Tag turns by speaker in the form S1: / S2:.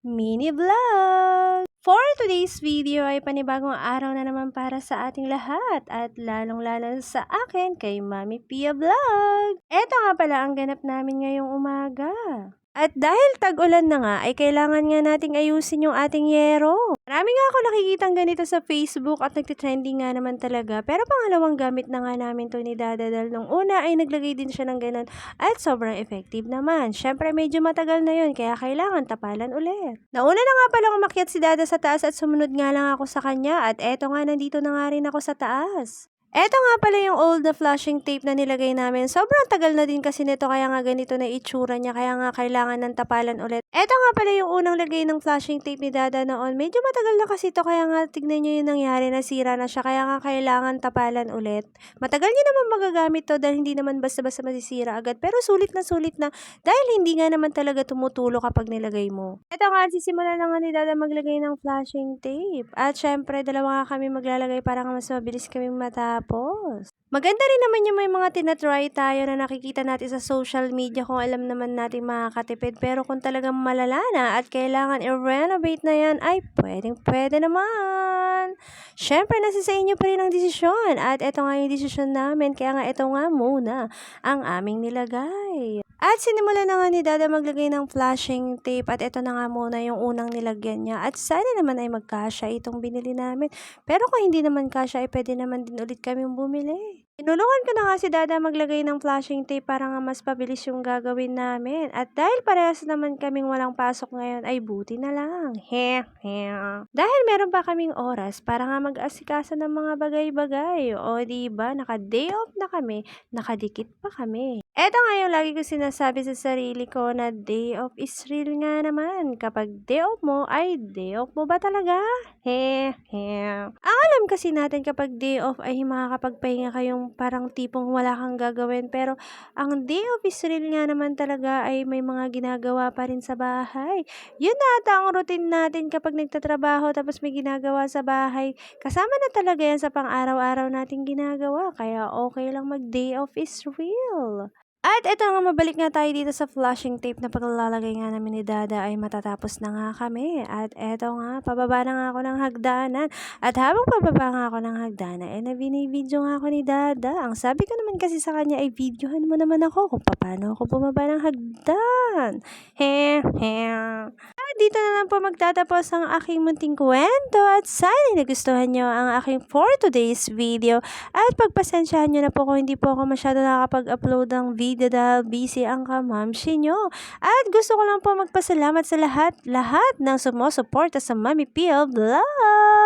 S1: mini vlog. For today's video ay panibagong araw na naman para sa ating lahat at lalong-lalo sa akin kay Mami Pia Vlog. Eto nga pala ang ganap namin ngayong umaga. At dahil tag-ulan na nga, ay kailangan nga nating ayusin yung ating yero. Marami nga ako nakikitang ganito sa Facebook at nagtitrending nga naman talaga. Pero pangalawang gamit na nga namin to ni Dada dahil nung una ay naglagay din siya ng ganun at sobrang effective naman. Syempre medyo matagal na yun kaya kailangan tapalan ulit. Nauna na nga palang umakyat si Dada sa taas at sumunod nga lang ako sa kanya at eto nga nandito na nga rin ako sa taas. Eto nga pala yung old na flashing tape na nilagay namin. Sobrang tagal na din kasi nito kaya nga ganito na itsura niya kaya nga kailangan ng tapalan ulit. Eto nga pala yung unang lagay ng flashing tape ni Dada noon. Medyo matagal na kasi ito kaya nga tignan niyo yung nangyari na sira na siya kaya nga kailangan tapalan ulit. Matagal niya naman magagamit to dahil hindi naman basta-basta masisira agad pero sulit na sulit na dahil hindi nga naman talaga tumutulo kapag nilagay mo. Eto nga sisimula na nga ni Dada maglagay ng flashing tape. At syempre dalawa nga kami maglalagay para nga mas mabilis kaming matapos. Maganda rin naman yung may mga tinatry tayo na nakikita natin sa social media kung alam naman natin makakatipid. Pero kung talagang malala na at kailangan i-renovate na yan, ay pwedeng pwede naman. Syempre, nasa sa inyo pa rin ang desisyon. At ito nga yung desisyon namin. Kaya nga ito nga muna ang aming nilagay. At sinimula na nga ni Dada maglagay ng flashing tape at ito na nga muna yung unang nilagyan niya. At sana naman ay magkasya itong binili namin. Pero kung hindi naman kasya ay pwede naman din ulit kaming bumili. Tinulungan ko na nga si Dada maglagay ng flashing tape para nga mas pabilis yung gagawin namin. At dahil parehas naman kaming walang pasok ngayon ay buti na lang. He, he. Dahil meron pa kaming oras para nga mag-asikaso ng mga bagay-bagay. O ba naka-day off na kami, nakadikit pa kami. Eto nga yung lagi ko sinasabi sa sarili ko na day off is real nga naman. Kapag day off mo, ay day off mo ba talaga? He, he. Ang alam kasi natin kapag day off ay makakapagpahinga kayong parang tipong wala kang gagawin. Pero ang day off is real nga naman talaga ay may mga ginagawa pa rin sa bahay. Yun na ata ang routine natin kapag nagtatrabaho tapos may ginagawa sa bahay. Kasama na talaga yan sa pang-araw-araw nating ginagawa. Kaya okay lang mag day off is real. At ito nga, mabalik nga tayo dito sa flashing tape na paglalagay nga namin ni Dada ay matatapos na nga kami. At eto nga, pababa na nga ako ng hagdanan. At habang pababa nga ako ng hagdanan, eh nabinibidyo nga ako ni Dada. Ang sabi ko naman kasi sa kanya ay videohan mo naman ako kung paano ako bumaba ng hagdan. He, he. Dito na lang po magtatapos ang aking munting kwento at sana nagustuhan nyo ang aking for today's video. At pagpasensyahan nyo na po kung hindi po ako masyado nakapag-upload ng video dahil busy ang kamamshi nyo. At gusto ko lang po magpasalamat sa lahat, lahat ng sumusuporta sa Mami Pia Vlog.